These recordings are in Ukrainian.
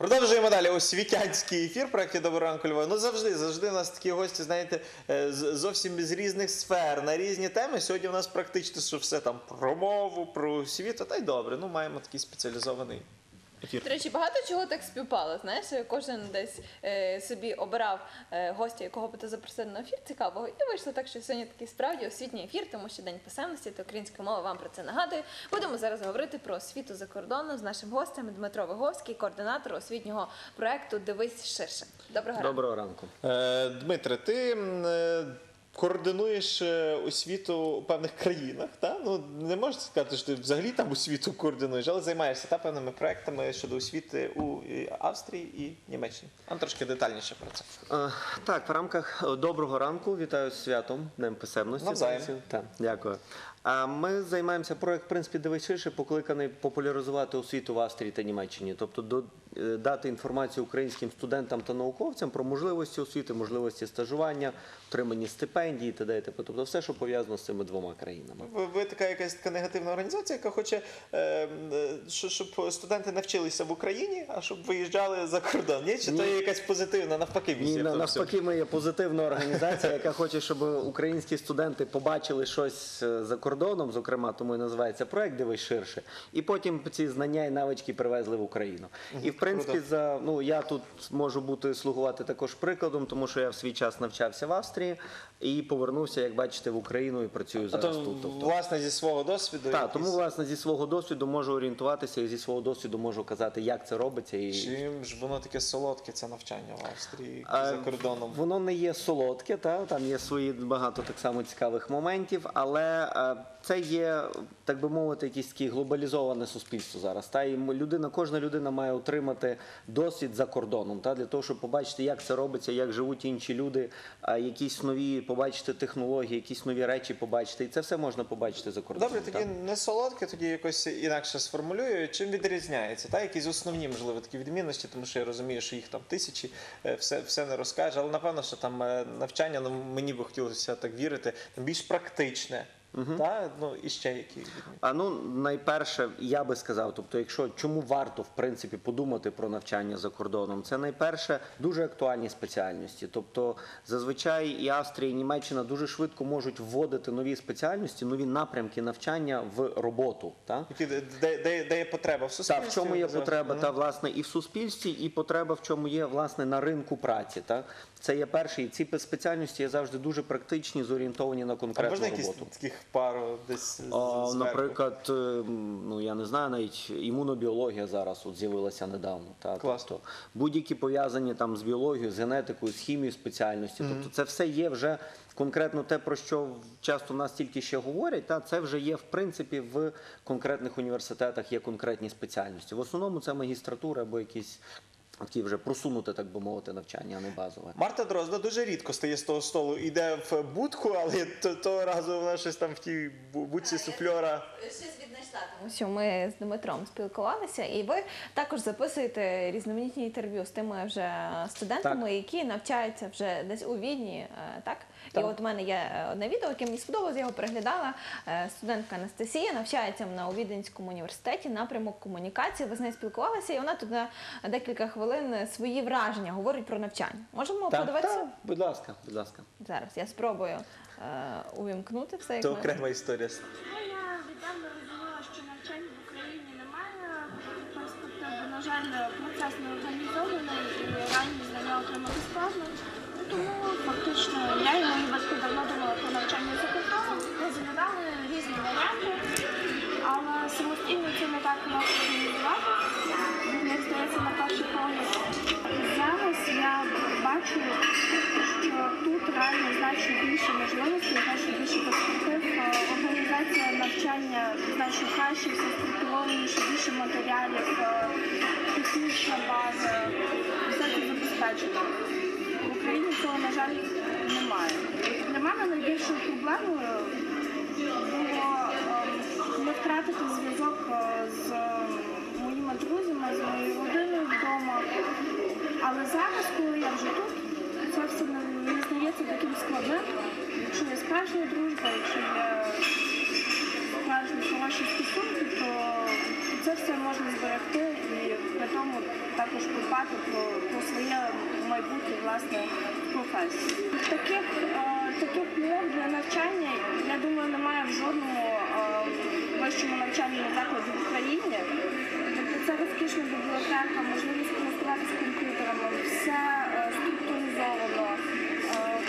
Продовжуємо далі освітянський ефір проєкті Доброго ранку Львова. Ну завжди, завжди у нас такі гості, знаєте, е, зовсім з різних сфер на різні теми. Сьогодні у нас практично що все там про мову, про освіту. Та й добре. Ну маємо такий спеціалізований. До речі, багато чого так співпало. Знаєш, кожен десь е, собі обирав е, гостя, якого би ти запросив на ефір цікавого. І вийшло так, що сьогодні такий справді освітній ефір, тому що день писемності та українська мова вам про це нагадує. Будемо зараз говорити про освіту за кордоном з нашим гостем Дмитро Виговський, координатор освітнього проекту Дивись ширше. Доброго ранку. Доброго ранку. Е, Дмитре, ти е, координуєш е, освіту у певних країнах, та? Ну, не можна сказати, що ти взагалі там освіту координуєш, але займаєшся та, певними проектами щодо освіти у е, Австрії і Німеччині. Нам трошки детальніше про це. А, Так, в рамках е, доброго ранку вітаю з святом Днем писемності. Навзаєм. Так, дякую. А ми займаємося проект, в принципі, дивись ширше, покликаний популяризувати освіту в Австрії та Німеччині, тобто е, дати інформацію українським студентам та науковцям про можливості освіти, можливості стажування, отримані стипендії т.д. і т.п. Тобто все, що пов'язано з цими двома країнами. Ви, ви така якась така негативна організація, яка хоче, е, е, щоб студенти не вчилися в Україні, а щоб виїжджали за кордон. Ні? Чи то є якась позитивна, навпаки, Ні, місія? на- в тому всьому? навпаки, ми є позитивна організація, яка хоче, щоб українські студенти побачили щось за кордоном, зокрема, тому і називається проект Дивись ширше. І потім ці знання і навички привезли в Україну. І в принципі, за ну я тут можу бути слугувати також прикладом, тому що я в свій час навчався в Австрії і повернувся, як бачите, в Україну і працюю А зараз то, тут. Тобто, власне, зі свого досвіду. так, якісь- тому власне зі свого досвіду можу орієнтуватися і зі свого досвіду можу казати, як це робиться. І... Чим ж воно таке солодке, це навчання в Австрії А, за кордоном? Воно не є солодке, та там є свої багато так само цікавих моментів, але е, це є, так би мовити, якесь таке глобалізоване суспільство зараз. Та і людина, кожна людина має отримати досвід за кордоном, та для того, щоб побачити, як це робиться, як живуть інші люди, якісь нові побачити технології, якісь нові речі побачити. І це все можна побачити за кордоном. Добре, тоді не солодке, тоді якось інакше сформулюю. Чим відрізняється? Та якісь основні, можливо, такі відмінності, тому що я розумію, що їх там тисячі, е, все, все не розкаже. Але напевно, що там е, навчання, ну мені би хотілося так вірити, більш практичне. Та? Ну і ще які. А ну найперше, я би сказав, тобто, якщо чому варто в принципі подумати про навчання за кордоном, це найперше дуже актуальні спеціальності. Тобто, зазвичай і Австрія, і Німеччина дуже швидко можуть вводити нові спеціальності, нові напрямки навчання в роботу. Так? Які, де, де, де є потреба в Та суспільстві? в чому є потреба, Мгм. та власне і в суспільстві, і потреба в чому є власне на ринку праці. Так це є перший. І ці спеціальності є завжди дуже практичні, зорієнтовані на А конкретну можна якісь роботу. таких пару десь А, наприклад, е, ну я не знаю, навіть імунобіологія зараз от з'явилася недавно. Та, Клас. тобто, будь-які пов'язані там з біологією, з генетикою, з хімією спеціальності. Тобто це все є вже конкретно те, про що часто нас тільки ще говорять. Та це вже є в принципі в конкретних університетах, є конкретні спеціальності. В основному це магістратура або якісь такі вже просунуте, так би мовити, навчання, а не базове. Марта Дрозда дуже рідко стає з того столу, йде в будку, але того разу вона щось там в тій бу- будці суфльора. Щось тому що ми з Дмитром спілкувалися, і ви також записуєте різноманітні інтерв'ю з тими вже студентами, Так. які навчаються вже десь у Відні, е, так? Так. І от у мене є е, одне відео, яке мені сподобалось, я його переглядала. Е, Студентка Анастасія навчається на у Віденському університеті напрямок комунікації. Ви з нею спілкувалися, і вона тут на декілька хвилин свої враження говорить про навчання. Можемо Так, подивитися так, будь ласка, будь ласка. зараз. Я спробую е, увімкнути все. як Це ми- окрема історія. Ну, я віддавна розуміла, що навчання в Україні немає перспективи. На жаль, процес не організований і ранні знання отримати складно. Тому фактично я і мої батьки давно думали про навчання за кордоном. Розглядали різні варіанти, але самостійно це не так легко організувати. Як здається, на перший погляд. Зараз я бачу, що тут реально значно більше можливостей, значно більше перспектив. Е, Організація навчання значно краще, все структурованіше, більше матеріалів, це. В Україні цього, на жаль, немає. Для мене найбільшою проблемою було ем, не втратити зв'язок е, з моїми друзями, з моєю родиною вдома. Але зараз, коли я вже тут, це все не, не здається таким складним. Якщо є справжня дружба, якщо є справжні хороші стосунки, то це все можна зберегти і при тому також подбати про, про своє майбутнє власне професії. Таких, е, таких умов для навчання, я думаю, немає в жодному е, вищому навчальному закладі в Україні. Тобто це розкішна бібліотека, можливість користуватися комп'ютерами, все е, структуризовано. Е,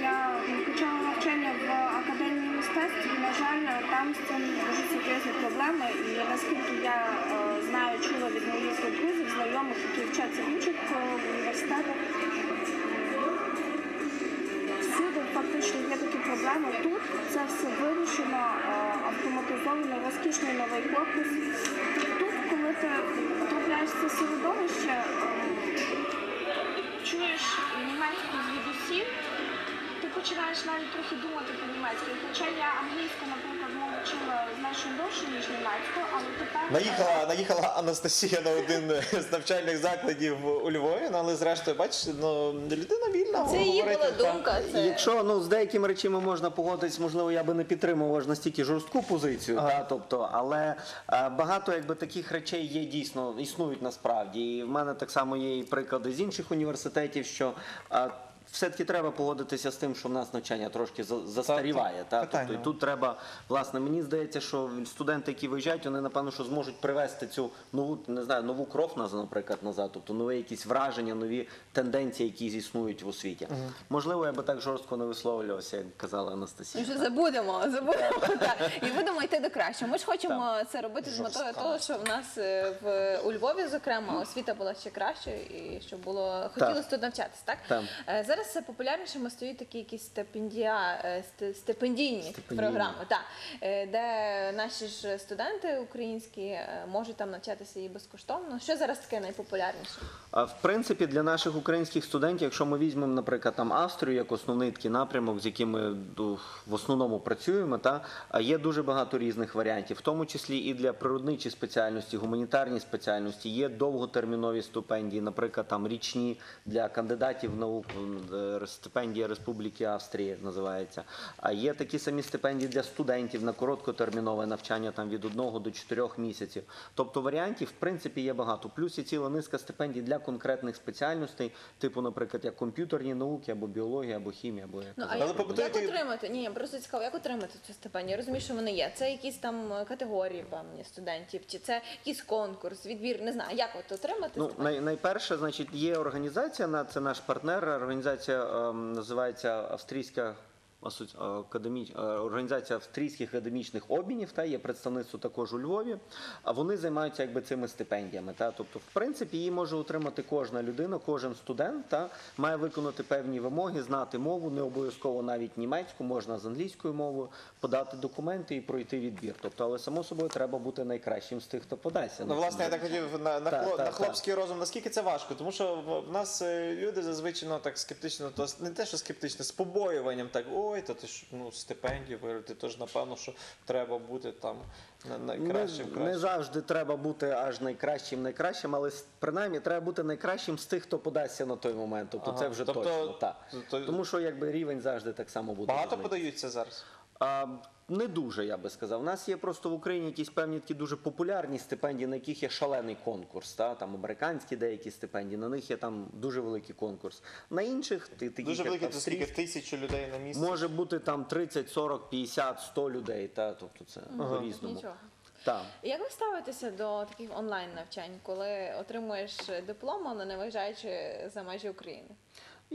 я почала навчання в академії мистецтв. На жаль, там з цим серйозні проблеми. І наскільки я е, знаю, чула від моїх друзів, знайомих, які вчаться в інших е, університетах, всюди фактично є такі проблеми. Тут це все вирішено, е, автоматизовано, розкішний новий корпус. Тут, коли ти потрапляєш в це середовище, чуєш німецьку звідусіль, ти починаєш навіть трохи думати по-німецьки. Хоча я англійську, наприклад, мову вчила значно довше, ніж німецьку, але тепер... Наїхала, наїхала Анастасія на один з навчальних закладів у Львові, ну, але зрештою, бачите, ну, людина вільна. Це її говорити, була думка. Це... Якщо ну з деякими речами можна погодитись, можливо, я би не підтримував аж настільки жорстку позицію, Ага. та, тобто, але е, багато якби таких речей є дійсно існують насправді. І в мене так само є і приклади з інших університетів, що е, все-таки треба погодитися з тим, що в нас навчання трошки за- застаріває. Та, тобто, і тут треба, власне, мені здається, що студенти, які виїжджають, вони напевно що зможуть привести цю нову, не знаю, нову кров назад, наприклад, назад, тобто нові якісь враження, нові тенденції, які існують в освіті. Можливо, я би так жорстко не висловлювався, як казала Анастасія. Вже забудемо, забудемо так. і будемо йти до кращого. Ми ж хочемо це робити з метою того, що в нас е, в у Львові, зокрема, освіта була ще кращою і щоб було хотілося тут навчатися. Так Так. Е, зараз все популярнішими стають такі якісь стипендія, е, стипендійні Стипендійні. програми, так, е, де наші ж студенти українські е, можуть там навчатися і безкоштовно. Що зараз таке найпопулярніше? А в принципі, для наших українських студентів, якщо ми візьмемо, наприклад, там Австрію як основний такий напрямок, з яким ми в основному працюємо, та є дуже багато різних варіантів, в тому числі і для природничі спеціальності, гуманітарні спеціальності, є довготермінові стипендії, наприклад, там річні для кандидатів наук, стипендія Республіки Австрії називається. А є такі самі стипендії для студентів на короткотермінове навчання там від 1 до 4 місяців. Тобто варіантів в принципі є багато. Плюс є ціла низка стипендій для конкретних спеціальностей, типу, наприклад, як комп'ютерні науки, або біологія, або хімія, або як Ну, а як, як отримати? Ні, просто цікаво, як отримати цю стипендію? Я розумію, що вони є. Це якісь там е, категорії певні студентів, чи це якийсь конкурс, відбір, не знаю. Як от отримати Ну, най, найперше, значить, є організація, це наш партнер. Організація ем, називається Австрійська асоці- академі... е, організація австрійських академічних обмінів. Та є представництво також у Львові. А вони займаються якби цими стипендіями. Та тобто, в принципі, її може отримати кожна людина, кожен студент. Та має виконати певні вимоги, знати мову, не обов'язково навіть німецьку, можна з англійською мовою подати документи і пройти відбір. Тобто, але само собою треба бути найкращим з тих, хто подасться. Ну, власне, я так хотів на, на, Так, хло- так, на хлопський розум. Наскільки це важко? Тому що в, нас е, люди зазвичай ну, так скептично, то не те, що скептично, з побоюванням, так ой, то ти ж ну стипендію виграти, то ж напевно, що треба бути там найкращим. не, не завжди треба бути аж найкращим, найкращим, але принаймні треба бути найкращим з тих, хто подасться на той момент. Тобто Ага. це вже Тобто- точно так. то- Тому що якби рівень завжди так само буде. Багато подаються зараз. А, не дуже, я би сказав. У нас є просто в Україні якісь певні такі дуже популярні стипендії, на яких є шалений конкурс. Та? Там американські деякі стипендії, на них є там дуже великий конкурс. На інших ти таких Дуже як велике, скільки тисячу людей на місці. може бути там 30, 40, 50, 100 людей. Та? Тобто це по-різному. Нічого. Так. Як ви ставитеся до таких онлайн навчань, коли отримуєш диплом, але не виїжджаючи за межі України?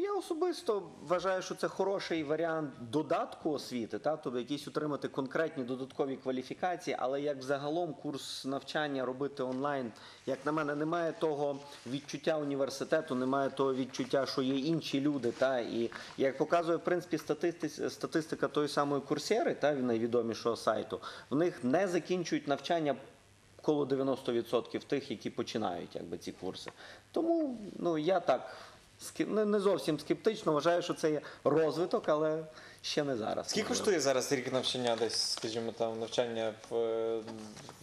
Я особисто вважаю, що це хороший варіант додатку освіти, та тобто якісь отримати конкретні додаткові кваліфікації, але як взагалом курс навчання робити онлайн, як на мене, немає того відчуття університету, немає того відчуття, що є інші люди. Та і як показує в принципі статисти- статистика тої самої курсери, та найвідомішого сайту, в них не закінчують навчання коло 90% тих, які починають якби, ці курси. Тому ну, я так не, зовсім скептично вважаю, що це є розвиток, але ще не зараз. Скільки коштує зараз рік навчання десь, скажімо, там навчання в, е,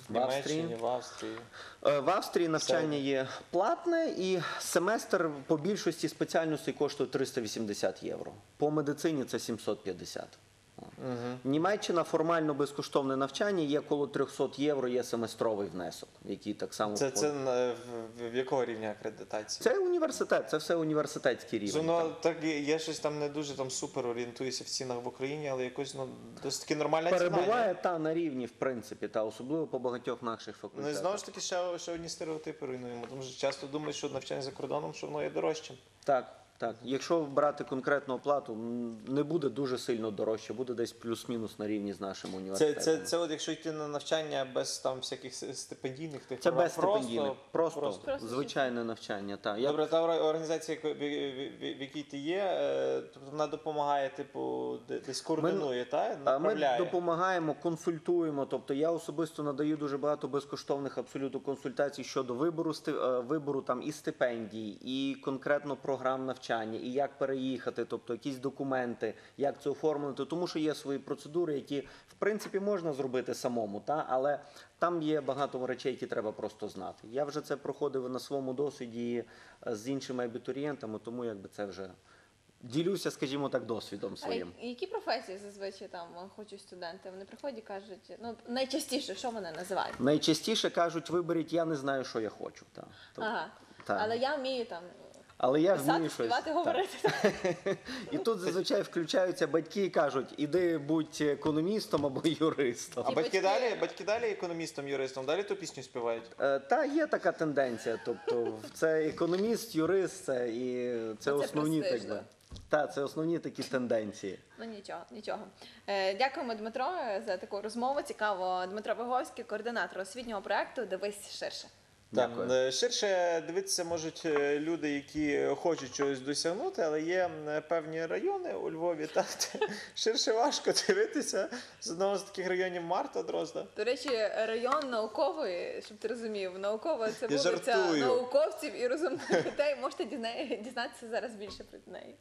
в? Німеччині, в Австрії? Е, В Австрії навчання є платне, і семестр по більшості спеціальностей коштує 380 євро. По медицині це 750. Німеччина формально безкоштовне навчання, є коло 300 євро, є семестровий внесок, який так само Це, це в, в якого рівня акредитації? Це університет, це все університетський рівень. Ну, ну, так я щось там не дуже там супер орієнтуюся в цінах в Україні, але якось ну досить таки нормальна. Перебуває ні? та на рівні, в принципі, та особливо по багатьох наших Ну і знову ж таки ще, ще одні стереотипи руйнуємо. Тому що часто думають, що навчання за кордоном, що воно є дорожчим. Так, так. Якщо брати конкретну оплату, не буде дуже сильно дорожче, буде десь плюс-мінус на рівні з нашим університетом. це, це от якщо йти на навчання без там всяких стипендійних тих Це без стипендійних, просто, Просто звичайне навчання. Так. Я Добре, та організація, в, якій ти є, е, тобто вона допомагає, типу, де- десь координує, та А Ми направляє. допомагаємо, консультуємо. Тобто я особисто надаю дуже багато безкоштовних абсолютно консультацій щодо вибору сти- е, вибору там і стипендій, і конкретно програм навчання, і як переїхати, тобто якісь документи, як це оформити. Тому що є свої процедури, які в принципі можна зробити самому, та але там є багато речей, які треба просто знати. Я вже це проходив на своєму досвіді е, з іншими абітурієнтами, тому якби це вже. Ділюся, скажімо так, досвідом своїм. я- які професії зазвичай там хочуть студенти? Вони приходять і кажуть, ну найчастіше, що вони називають? Найчастіше кажуть, виберіть, я не знаю, що я хочу. Та. Тобто, Ага. так. Але я вмію там Але я писати, вмію щось. співати, так. І тут зазвичай включаються батьки і кажуть, іди будь економістом або юристом. А батьки далі, батьки далі економістом, юристом, далі ту пісню співають. Е, Та є така тенденція. Тобто, це економіст, юрист, це і це Ну, це основні так, престижно. да. Та, це основні такі тенденції. Ну нічого, нічого. Е, дякуємо, Дмитро, за таку розмову. Цікаво. Дмитро Виговський, координатор освітнього проекту Дивись ширше. Дякую. Так, е, ширше дивитися можуть е, люди, які хочуть чогось досягнути, але є певні райони у Львові. Та, де ширше важко дивитися. З одного з таких районів Марта Дрозда. До речі, район науковий, щоб ти розумів, наукова це Я вулиця жартую. науковців і розумних людей. Можете дізна- дізнатися зараз більше про неї.